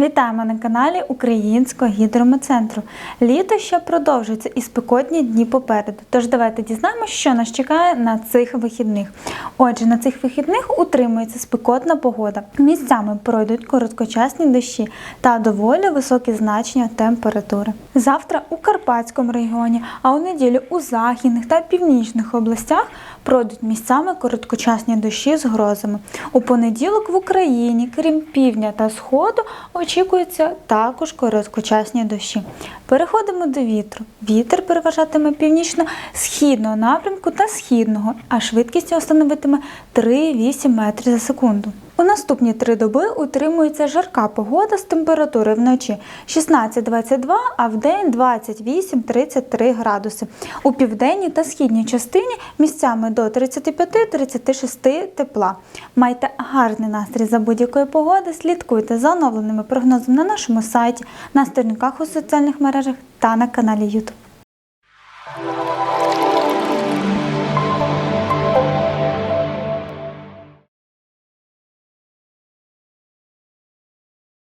Вітаємо на каналі Українського гідрометцентру. Літо ще продовжується і спекотні дні попереду. Тож давайте дізнаємося, що нас чекає на цих вихідних. Отже, на цих вихідних утримується спекотна погода. Місцями пройдуть короткочасні дощі та доволі високі значення температури. Завтра у Карпатському регіоні, а у неділю у західних та північних областях пройдуть місцями короткочасні дощі з грозами. У понеділок в Україні, крім півдня та сходу, очікуються також короткочасні дощі. Переходимо до вітру. Вітер переважатиме північно-східного напрямку та східного, а швидкість його становитиме 3-8 метрів за секунду. У наступні три доби утримується жарка погода з температури вночі 16-22, а в день 28-33 градуси. У південній та східній частині місцями до 35-36 тепла. Майте гарний настрій за будь-якої погоди, слідкуйте за оновленими прогнозами на нашому сайті, на сторінках у соціальних мережах та на каналі YouTube.